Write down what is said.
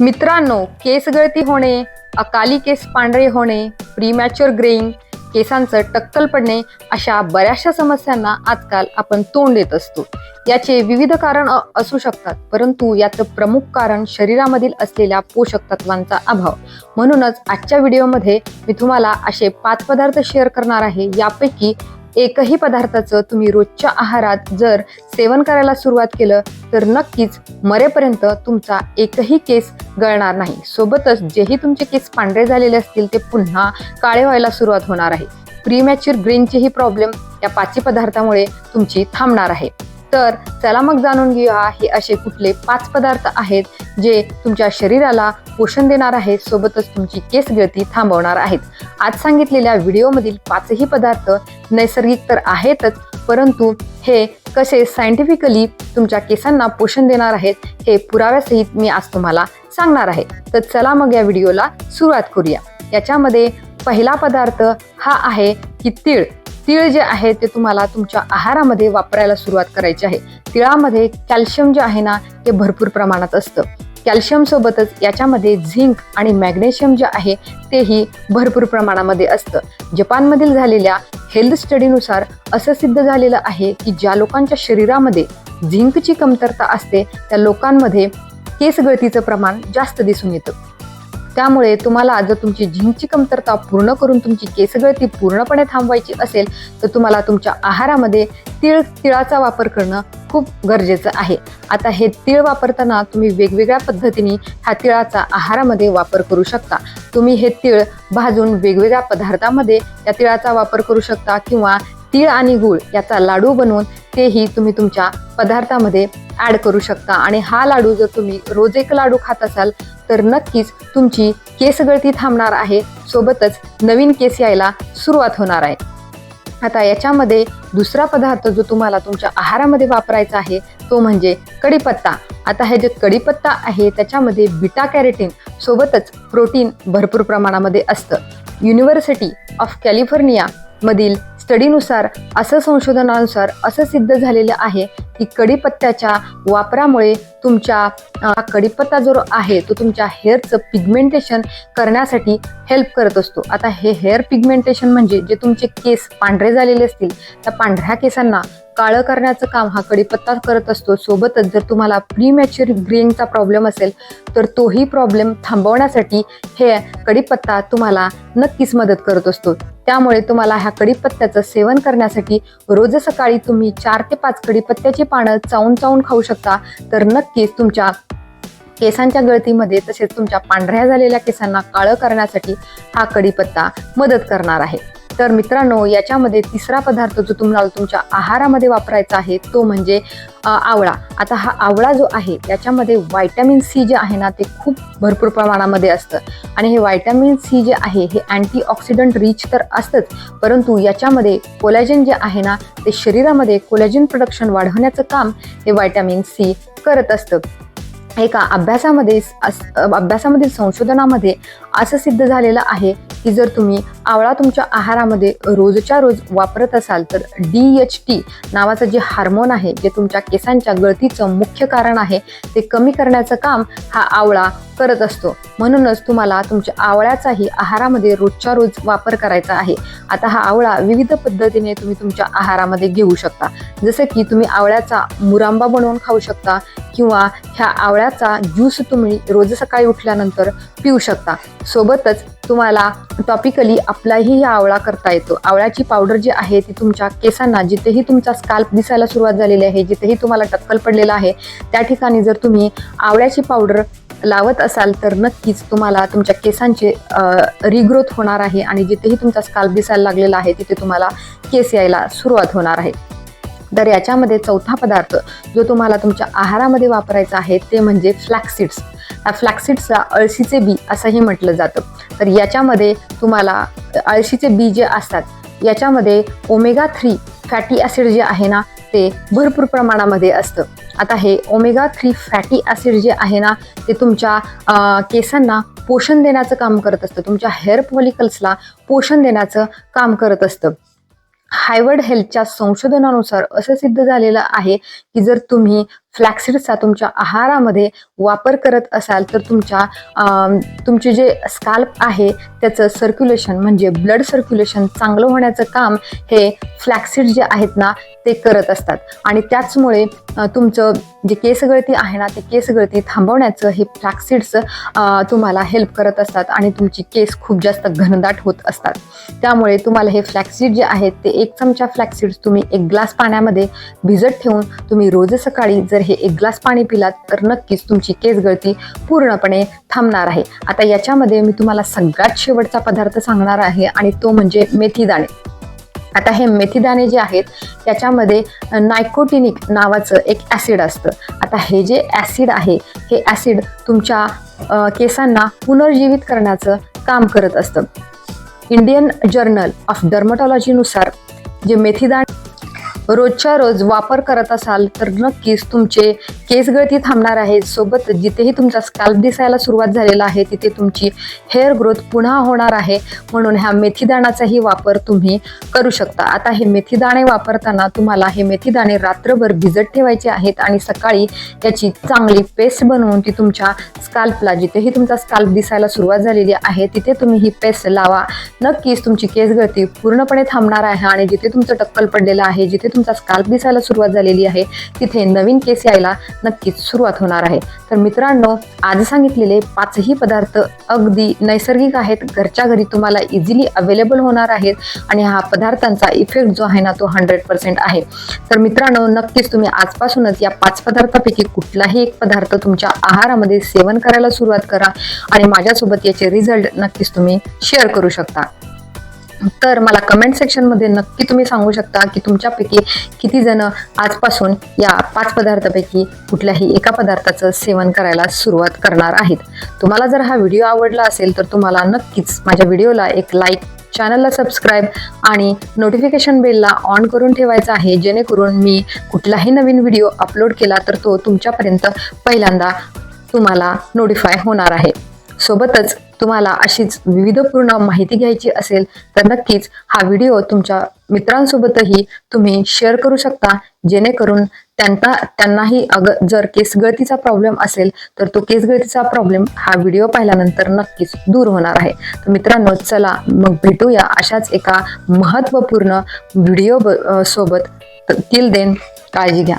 मित्रांनो केस गळती होणे अकाली केस पांढरे होणे प्रीमॅच्युअर ग्रेइंग केसांचं टक्कल पडणे अशा बऱ्याचशा समस्यांना आजकाल आपण तोंड देत असतो. याचे विविध कारण असू शकतात परंतु याचं प्रमुख कारण शरीरामधील असलेल्या पोषक तत्वांचा अभाव. म्हणूनच आजच्या व्हिडिओमध्ये मी तुम्हाला असे पाच पदार्थ शेअर करणार आहे. यापैकी एकही पदार्थाचं तुम्ही रोजच्या आहारात जर सेवन करायला सुरुवात केलं तर नक्कीच मरेपर्यंत तुमचा एकही केस गळणार नाही. सोबतच जेही तुमचे केस पांढरे झालेले असतील ते पुन्हा काळे व्हायला सुरुवात होणार आहे. प्रीमॅच्युअर ग्रेनचीही प्रॉब्लेम या पाची पदार्थामुळे तुमची थांबणार आहे. तर चला मग जाणून घेऊया हे असे कुठले पाच पदार्थ आहेत जे तुमच्या शरीराला पोषण देणार आहेत सोबतच तुमची केस गळती थांबवणार आहेत. आज सांगितलेल्या व्हिडिओमधील पाचही पदार्थ नैसर्गिक तर आहेतच परंतु हे कसे सायंटिफिकली तुमच्या केसांना पोषण देणार आहेत हे पुराव्यासहित मी आज तुम्हाला सांगणार आहे. तर चला मग या व्हिडिओला सुरुवात करूया. याच्यामध्ये पहिला पदार्थ हा आहे की तीळ. तीळ जे आहे ते तुम्हाला तुमच्या आहारामध्ये वापरायला सुरुवात करायची आहे. तिळामध्ये कॅल्शियम जे आहे ना ते भरपूर प्रमाणात असतं. कॅल्शियम सोबतच याच्यामध्ये झिंक आणि मॅग्नेशियम जे आहे तेही भरपूर प्रमाणामध्ये असतं. जपानमधील झालेल्या हेल्थ स्टडीनुसार असं सिद्ध झालेलं आहे की ज्या लोकांच्या शरीरामध्ये झिंकची कमतरता असते त्या लोकांमध्ये केस गळतीचं प्रमाण जास्त दिसून येतं. त्यामुळे तुम्हाला जर तुमची झिंकची कमतरता पूर्ण करून तुमची केसगळती पूर्णपणे थांबवायची असेल तर तुम्हाला तुमच्या आहारामध्ये तिळ तिळाचा वापर करणं खूप गरजेचं आहे. आता हे तीळ वापरताना तुम्ही वेगवेगळ्या पद्धतीने ह्या तिळाचा आहारामध्ये वापर करू शकता. तुम्ही हे तीळ भाजून वेगवेगळ्या पदार्थामध्ये या तिळाचा वापर करू शकता किंवा तीळ आणि गूळ याचा लाडू बनवून तेही तुम्ही तुमच्या पदार्थामध्ये ॲड करू शकता. आणि हा लाडू जर तुम्ही रोज एक लाडू खात असाल तर नक्कीच तुमची केस गळती थांबणार आहे. सोबतच नवीन केस यायला सुरुवात होणार आहे. आता याच्यामध्ये दुसरा पदार्थ जो तुम्हाला तुमच्या आहारामध्ये वापरायचा आहे तो म्हणजे कढीपत्ता. आता हे जे कढीपत्ता आहे त्याच्यामध्ये बिटा कॅरेटीन सोबतच प्रोटीन भरपूर प्रमाणामध्ये असतं. युनिव्हर्सिटी ऑफ कॅलिफोर्निया मधील स्टडीनुसार असं संशोधनानुसार असं सिद्ध झालेलं आहे की कडीपत्त्याच्या वापरामुळे तुमच्या कडीपत्ता जो आहे तो तुमच्या हेअरचं पिगमेंटेशन करण्यासाठी हेल्प करत असतो. आता हे हेअर पिगमेंटेशन म्हणजे जे तुमचे केस पांढरे झालेले असतील त्या पांढऱ्या केसांना काळं करण्याचं काम हा कढीपत्ता करत असतो. सोबतच जर तुम्हाला प्रीमॅच्युअर ग्रेनचा प्रॉब्लेम असेल तर तोही प्रॉब्लेम थांबवण्यासाठी हे कढीपत्ता तुम्हाला नक्कीच मदत करत असतो. त्यामुळे तुम्हाला ह्या कढीपत्त्याचं सेवन करण्यासाठी रोज सकाळी तुम्ही चार ते पाच कडीपत्त्याची पानं चावून चावून खाऊ शकता. तर नक्कीच तुमच्या केसांच्या गळतीमध्ये तसेच तुमच्या पांढऱ्या झालेल्या केसांना काळं करण्यासाठी हा कढीपत्ता मदत करणार आहे. तर मित्रांनो याच्यामध्ये तिसरा पदार्थ जो तुम्हाला तुमच्या आहारामध्ये वापरायचा आहे तो म्हणजे आवळा. आता हा आवळा जो आहे याच्यामध्ये व्हायटॅमिन सी जे आहे ना ते खूप भरपूर प्रमाणामध्ये असतं. आणि हे व्हायटॅमिन सी जे आहे हे अँटीऑक्सिडंट रिच तर असतंच परंतु याच्यामध्ये कोलॅजन जे आहे ना ते शरीरामध्ये कोलॅजन प्रोडक्शन वाढवण्याचं काम हे व्हायटॅमिन सी करत असतं. एका अभ्यासामध्ये अभ्यासामधील संशोधनामध्ये असं सिद्ध झालेलं आहे की जर तुम्ही आवळा तुमच्या आहारामध्ये रोजच्या रोज वापरत असाल तर डी एच टी नावाचं जे हार्मोन आहे जे तुमच्या केसांच्या गळतीचं मुख्य कारण आहे ते कमी करण्याचं काम हा आवळा करत असतो. म्हणूनच तुम्हाला तुमच्या आवळ्याचाही आहारामध्ये रोजच्या रोज वापर करायचा आहे. आता हा आवळा विविध पद्धतीने तुम्ही तुमच्या आहारामध्ये घेऊ शकता. जसं की तुम्ही आवळ्याचा मुरांबा बनवून खाऊ शकता किंवा ह्या आवळ्याचा ज्यूस तुम्ही रोज सकाळी उठल्यानंतर पिऊ शकता. सोबतच तुम्हाला टॉपिकली आपलाही हा आवळा करता येतो. आवळ्याची पावडर जी आहे ती तुमच्या केसांना जिथेही तुमचा स्काल्प दिसायला सुरुवात झालेली आहे जिथेही तुम्हाला टक्कल पडलेला आहे त्या ठिकाणी जर तुम्ही आवळ्याची पावडर लावत असाल तर नक्कीच तुम्हाला तुमच्या केसांचे रिग्रोथ होणार आहे आणि जिथेही तुमचा स्काल्प दिसायला लागलेला आहे तिथे तुम्हाला केस यायला सुरुवात होणार आहे. तर याच्यामध्ये चौथा पदार्थ जो तुम्हाला तुमच्या आहारामध्ये वापरायचा आहे ते म्हणजे फ्लॅक्सिड्स या फ्लॅक्सिड्सला अळशीचे बी असंही म्हटलं जातं. तर याच्यामध्ये तुम्हाला अळशीचे बी जे असतात याच्यामध्ये ओमेगा थ्री फॅटी ॲसिड जे आहे ना ते भरपूर प्रमाणामध्ये असतं. आता हे ओमेगा थ्री फॅटी ॲसिड जे आहे ना ते तुमच्या केसांना पोषण देण्याचं काम करत असतं. तुमच्या हेअर पॉलिकल्सला पोषण देण्याचं काम करत असतं. हायवर्ड हेल्थच्या संशोधनानुसार असं सिद्ध झालेलं आहे की जर तुम्ही फ्लॅक्सिडचा तुमच्या आहारामध्ये वापर करत असाल तर तुमच्या तुमचे जे स्काल्प आहे त्याचं सर्क्युलेशन म्हणजे ब्लड सर्क्युलेशन चांगलं होण्याचं काम हे फ्लॅक्सिड जे आहेत ना ते करत असतात. आणि त्याचमुळे तुमचं जे केसगळती आहे ना ते केसगळती थांबवण्याचं हे फ्लॅक्सिड्स तुम्हाला हेल्प करत असतात आणि तुमची केस खूप जास्त घनदाट होत असतात. त्यामुळे तुम्हाला हे फ्लॅक्सीड जे आहेत ते एक चमचा फ्लॅक्सीड्स तुम्ही एक ग्लास पाण्यामध्ये भिजत ठेवून तुम्ही रोज सकाळी जर हे एक ग्लास पाणी पिलात तर नक्कीच तुमची केस गळती पूर्णपणे थांबणार आहे. आता याच्यामध्ये मी तुम्हाला सगळ्यात शेवटचा पदार्थ सांगणार आहे आणि तो म्हणजे मेथी दाणे. आता हे मेथीदाणे जे आहेत त्याच्यामध्ये नायकोटिनिक नावाचं एक ॲसिड असतं. आता हे जे ॲसिड आहे हे ॲसिड तुमच्या केसांना पुनर्जीवित करण्याचं काम करत असतं. इंडियन जर्नल ऑफ डर्मटॉलॉजीनुसार जे मेथीदाणे रोजच्या रोज वापर करत असाल तर नक्कीच तुमचे केस गळती थांबणार आहे. सोबत जिथेही तुमचा स्कॅल्प दिसायला सुरुवात झालेला आहे तिथे तुमची हेअर ग्रोथ पुन्हा होणार आहे. म्हणून ह्या मेथीदाणाचाही वापर तुम्ही करू शकता. आता हे मेथीदाणे वापरताना तुम्हाला हे मेथीदाणे रात्रभर भिजत ठेवायचे आहेत आणि सकाळी याची चांगली पेस्ट बनवून ती तुमच्या स्काल्पला जिथेही तुमचा स्काल्प दिसायला सुरुवात झालेली आहे तिथे तुम्ही ही पेस्ट लावा. नक्कीच तुमची केस गळती पूर्णपणे थांबणार आहे आणि जिथे तुमचं टक्कल पडलेलं आहे जिथे तुमचा स्काल्प दिसायला सुरुवात झालेली आहे. तिथे नवीन केस यायला नक्कीच सुरुवात होणार आहे. तर मित्रांनो आज सांगितलेले पाचही पदार्थ अगदी नैसर्गिक आहेत. घरच्या घरी तुम्हाला इझिली अवेलेबल होणार आहेत आणि हा पदार्थांचा इफेक्ट जो आहे ना तो हंड्रेड पर्सेंट आहे. तर मित्रांनो नक्कीच तुम्ही आजपासूनच या पाच पदार्थापैकी कुठलाही एक पदार्थ तुमच्या आहारामध्ये सेवन करायला सुरुवात करा आणि माझ्यासोबत याचे रिझल्ट नक्कीच तुम्ही शेअर करू शकता. तर मला कमेंट सेक्शनमध्ये नक्की तुम्ही सांगू शकता की तुमच्यापैकी किती जण आजपासून या पाच पदार्थापैकी कुठल्याही एका पदार्थाचं सेवन करायला सुरुवात करणार आहेत. तुम्हाला जर हा व्हिडिओ आवडला असेल तर तुम्हाला नक्कीच माझ्या व्हिडिओला एक लाईक चॅनलला सबस्क्राईब आणि नोटिफिकेशन बेलला ऑन करून ठेवायचं आहे जेणेकरून मी कुठलाही नवीन व्हिडिओ अपलोड केला तर तो तुमच्यापर्यंत पहिल्यांदा तुम्हाला नोटिफाय होणार आहे. सोबतच तुम्हाला अशीच विविधपूर्ण माहिती घ्यायची असेल तर नक्कीच हा व्हिडिओ तुमच्या मित्रांसोबतही तुम्ही शेअर करू शकता जेणेकरून त्यांना त्यांनाही अग जर केसगळतीचा प्रॉब्लेम असेल तर तो केसगळतीचा प्रॉब्लेम हा व्हिडिओ पाहिल्यानंतर नक्कीच दूर होणार आहे. तर मित्रांनो चला मग भेटूया अशाच एका महत्त्वपूर्ण व्हिडिओ सोबत. किल देन काळजी घ्या.